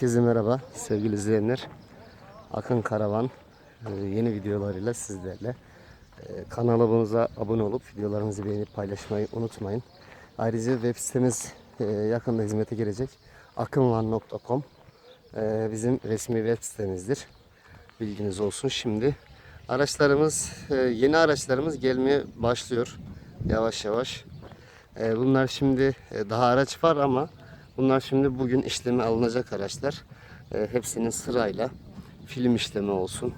Herkese merhaba sevgili izleyenler. Akın Karavan e, yeni videolarıyla sizlerle. E, Kanalımıza abone olup videolarımızı beğenip paylaşmayı unutmayın. Ayrıca web sitemiz e, yakında hizmete girecek. akınvan.com bizim resmi web sitemizdir. Bilginiz olsun. Şimdi araçlarımız yeni araçlarımız gelmeye başlıyor yavaş yavaş. Bunlar şimdi daha araç var ama bunlar şimdi bugün işleme alınacak araçlar. E, Hepsinin sırayla film işlemi olsun,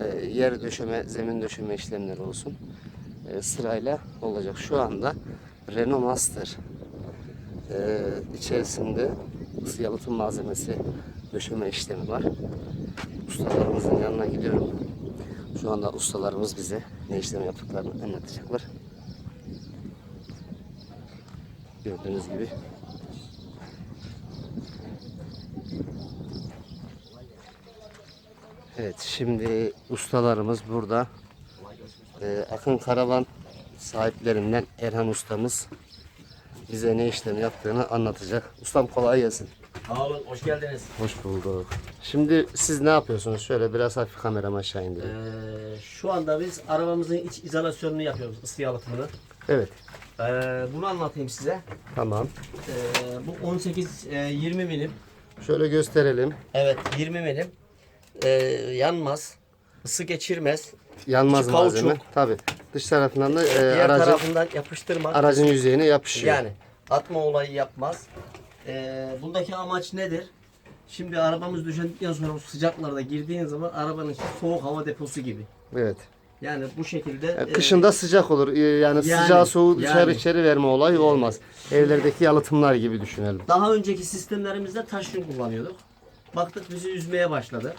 e, yer döşeme, zemin döşeme işlemleri olsun e, sırayla olacak. Şu anda Renault Master e, içerisinde ısı yalıtım malzemesi döşeme işlemi var. Ustalarımızın yanına gidiyorum. Şu anda ustalarımız bize ne işlem yaptıklarını anlatacaklar. Gördüğünüz gibi. Evet şimdi ustalarımız burada. Ee, Akın Karavan sahiplerinden Erhan ustamız bize ne işlem yaptığını anlatacak. Ustam kolay gelsin. Sağ olun, hoş geldiniz. Hoş bulduk. Şimdi siz ne yapıyorsunuz? Şöyle biraz hafif kameramı aşağı indirin. Ee, şu anda biz arabamızın iç izolasyonunu yapıyoruz, ısı yalıtımını. Evet. Ee, bunu anlatayım size. Tamam. Ee, bu 18 e, 20 milim. Şöyle gösterelim. Evet, 20 milim. Ee, yanmaz, ısı geçirmez. Yanmaz İçi malzeme. kauçuk. Tabi. Dış tarafından da e, Diğer aracın, tarafından yapıştırmaz. aracın yüzeyine yapışıyor. Yani atma olayı yapmaz. Ee, bundaki amaç nedir? Şimdi arabamız düşendikten sonra bu sıcaklarda girdiğin zaman arabanın soğuk hava deposu gibi. Evet. Yani bu şekilde Yani e, Kışında sıcak olur. Ee, Yani, Yani, sıcağı soğuğu dışarı yani. içeri verme olayı olmaz. Evlerdeki yalıtımlar gibi düşünelim. Daha önceki sistemlerimizde taş yün kullanıyorduk. Baktık bizi üzmeye başladı.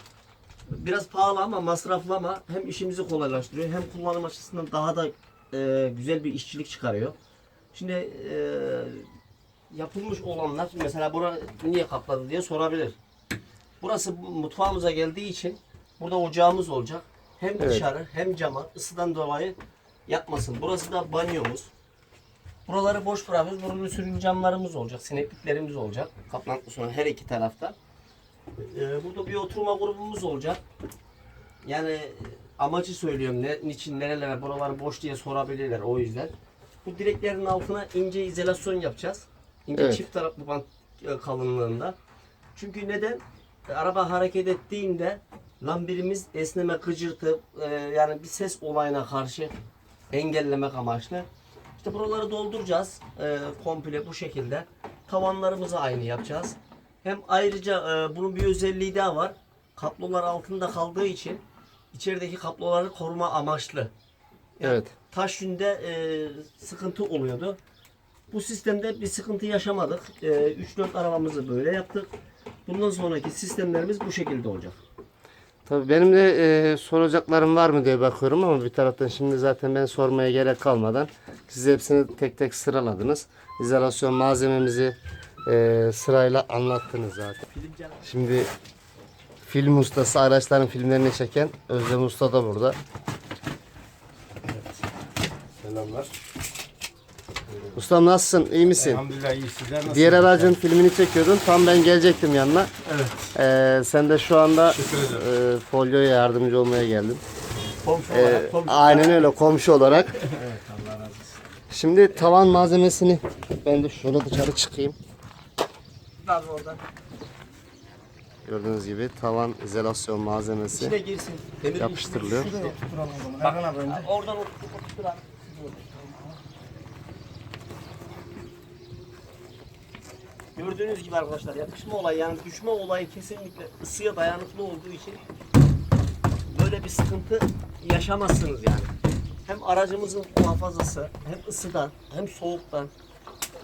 Biraz pahalı ama masraflı ama hem işimizi kolaylaştırıyor hem kullanım açısından daha da e, güzel bir işçilik çıkarıyor. Şimdi e, yapılmış olanlar mesela bura niye kapladı diye sorabilir. Burası bu mutfağımıza geldiği için burada ocağımız olacak. Hem Evet. dışarı hem cama ısıdan dolayı yapmasın. Burası da banyomuz. Buraları boş bırakıyoruz. Bunun sürün camlarımız olacak. Sinekliklerimiz olacak. Kaplantılı sonra her iki tarafta. Ee, burada bir oturma grubumuz olacak. Yani e, amacı söylüyorum. Ne, niçin nerelere buralar boş diye sorabilirler o yüzden. Bu direklerin altına ince izolasyon yapacağız. İnce Evet. çift taraflı bant e, kalınlığında. Çünkü neden? E, Araba hareket ettiğinde lambirimiz esneme, gıcırtı e, yani bir ses olayına karşı engellemek amaçlı. İşte buraları dolduracağız e, komple bu şekilde. Tavanlarımızı aynı yapacağız. Hem ayrıca e, bunun bir özelliği daha var. Kaplolar altında kaldığı için içerideki kaploları koruma amaçlı. Yani Evet. Taş yünde e, sıkıntı oluyordu. Bu sistemde bir sıkıntı yaşamadık. E, 3-4 arabamızı böyle yaptık. Bundan sonraki sistemlerimiz bu şekilde olacak. Tabii benim de e, soracaklarım var mı diye bakıyorum ama bir taraftan şimdi zaten ben sormaya gerek kalmadan siz hepsini tek tek sıraladınız. İzolasyon malzememizi e, sırayla anlattınız zaten. Şimdi film ustası araçların filmlerini çeken Özlem Usta da burada. Selamlar. Ustam nasılsın? İyi misin? Elhamdülillah iyi sizler nasılsınız? Diğer aracın filmini çekiyordun. Tam ben gelecektim yanına. Evet. Ee, sen de şu anda e, folyoya yardımcı olmaya geldin. Komşu Ee, olarak, komşu aynen öyle komşu olarak. Evet Allah razı olsun. Şimdi tavan malzemesini ben de şöyle dışarı çıkayım. Biraz oradan. Gördüğünüz gibi tavan izolasyon malzemesi İçine girsin. Demir yapıştırılıyor. Şurada oturalım o zaman. Erhan abi önce. Oradan oturup oturturan. Gördüğünüz gibi arkadaşlar yapışma olayı yani düşme olayı kesinlikle ısıya dayanıklı olduğu için böyle bir sıkıntı yaşamazsınız yani. Hem aracımızın muhafazası hem ısıdan hem soğuktan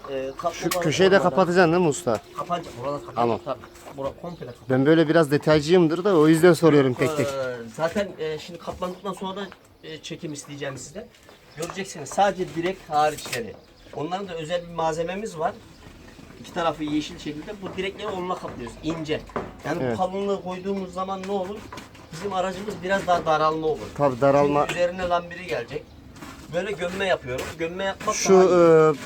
e, Şu köşeyi de kapatacaksın değil mi usta? Kapanacak. Buralar. Tamam. Tabii. Bura komple kapanacak. Ben böyle biraz detaycıyımdır da o yüzden soruyorum tek tek. Ee, zaten e, şimdi kaplandıktan sonra da e, çekim isteyeceğim size. Göreceksiniz sadece direk hariçleri. Onların da özel bir malzememiz var. İki tarafı yeşil şekilde. Bu direkleri onunla kaplıyoruz. ince. Yani Evet. bu kalınlığı koyduğumuz zaman ne olur? Bizim aracımız biraz daha daralma olur. Tabi daralma Çünkü üzerine lambiri gelecek. Böyle gömme yapıyorum. Gömme yapmak Şu e,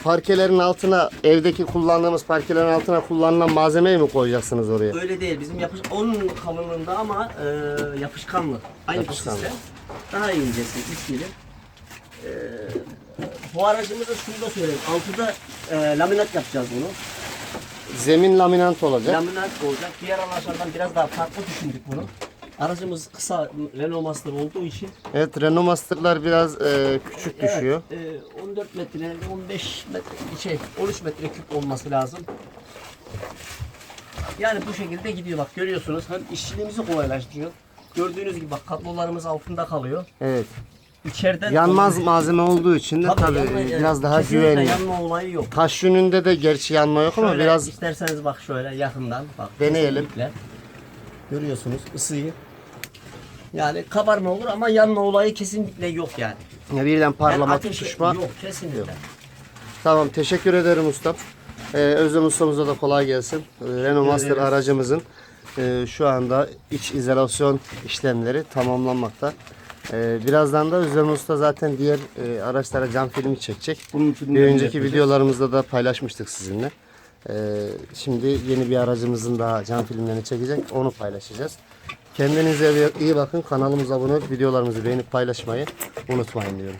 parkelerin altına evdeki kullandığımız parkelerin altına kullanılan malzemeyi mi koyacaksınız oraya? Öyle değil. Bizim yapış onun kalınlığında ama e, yapışkanlı. Aynı Yapışkanlı. Daha incesi, üç milim. E, bu aracımızda şunu da söyleyeyim. Altıda e, laminat yapacağız bunu. Zemin laminant olacak. Laminat olacak. Diğer araçlardan biraz daha farklı düşündük bunu. Aracımız kısa Renault Master olduğu için Evet Renault Master'lar biraz e, küçük düşüyor. Evet, e, 14 metre, 15 metre, şey 13 metre küp olması lazım. Yani bu şekilde gidiyor bak görüyorsunuz. Hem işçiliğimizi kolaylaştırıyor. Gördüğünüz gibi bak kablolarımız altında kalıyor. Evet. İçeriden Yanmaz malzeme olduğu için de Tabii, tabii yanma- biraz daha güvenli. yanma olayı yok. Taş yönünde de gerçi yanma yok ama Şöyle biraz isterseniz bak şöyle yakından bak. Deneyelim. kesinlikle. Görüyorsunuz ısıyı. Yani kabarma olur ama yanma olayı kesinlikle yok yani. birden Yani parlama ateşe- tutuşma. Yok kesinlikle. Tamam teşekkür ederim ustam. Ee, Özlem ustamıza da kolay gelsin. Ee, Renault Master aracımızın e, şu anda iç izolasyon işlemleri tamamlanmakta. Ee, birazdan da Özlem Usta zaten diğer e, araçlara cam filmi çekecek. Bunun Bir filmlerini önceki yapacağız. videolarımızda da paylaşmıştık sizinle. Ee, şimdi yeni bir aracımızın daha cam filmlerini çekecek. Onu paylaşacağız. Kendinize iyi bakın. Kanalımıza abone olup videolarımızı beğenip paylaşmayı unutmayın diyorum.